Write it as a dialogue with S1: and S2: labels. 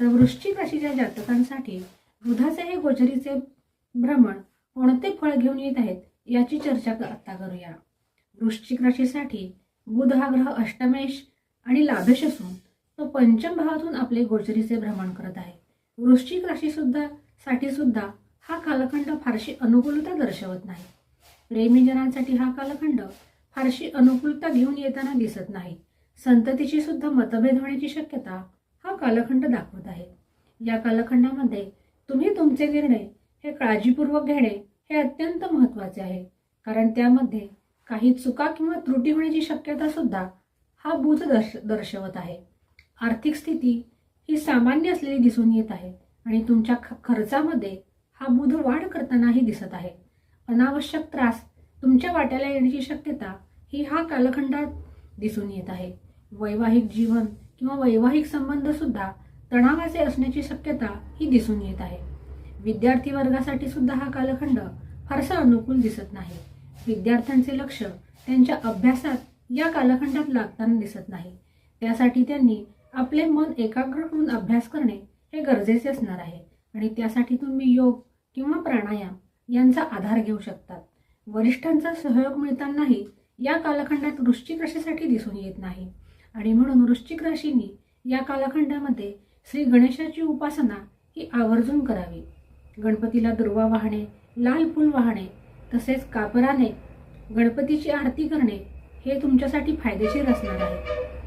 S1: तर वृश्चिक राशीच्या जातकांसाठी बुधाचे हे गोचरीचे भ्रमण कोणते फळ घेऊन येत आहेत याची चर्चा आता करूया. वृश्चिक राशीसाठी बुध हा ग्रह अष्टमेश आणि लाभेश असून तो पंचम भावातून आपले गोचरीचे भ्रमण करत आहे. वृश्चिक राशी सुद्धा साठी सुद्धा हा कालखंड फारशी अनुकूलता दर्शवत नाही. प्रेमीजनांसाठी हा कालखंड फारशी अनुकूलता घेऊन येताना दिसत नाही. संततीची सुद्धा मतभेद होण्याची शक्यता हा कालखंड दाखवत आहे. या कालखंडामध्ये तुम्ही तुमचे निर्णय हे काळजीपूर्वक घेणे हे अत्यंत महत्त्वाचे आहे. कारण त्यामध्ये काही चुका किंवा त्रुटी होण्याची शक्यता सुद्धा हा बुध दर्श दर्शवत आहे. आर्थिक स्थिती ही सामान्य असलेली दिसून येत आहे आणि तुमच्या ख खर्चामध्ये हा बुध वाढ करतानाही दिसत आहे. अनावश्यक त्रास तुमच्या वाट्याला येण्याची शक्यता ही हा कालखंडात दिसून येत आहे. वैवाहिक जीवन किंवा वैवाहिक संबंध सुद्धा तणावाचे असण्याची शक्यता ही दिसून येत आहे. विद्यार्थी वर्गासाठी सुद्धा हा कालखंड फारसा अनुकूल दिसत नाही. विद्यार्थ्यांचे लक्ष त्यांच्या अभ्यासात या कालखंडात लागताना दिसत नाही. त्यासाठी त्यांनी आपले मन एकाग्र करून अभ्यास करणे हे गरजेचे असणार आहे. आणि त्यासाठी तुम्ही योग किंवा प्राणायाम यांचा आधार घेऊ शकतात. वरिष्ठांचा सहयोग मिळतानाही या कालखंडात वृश्चिक कशासाठी दिसून येत नाही? आणि म्हणून वृश्चिक राशींनी या कालखंडामध्ये श्री गणेशाची उपासना ही आवर्जून करावी. गणपतीला दुर्वा वाहणे लाल फूल वाहणे तसेच कापराने गणपतीची आरती करणे हे तुमच्यासाठी फायदेशीर असणार आहे.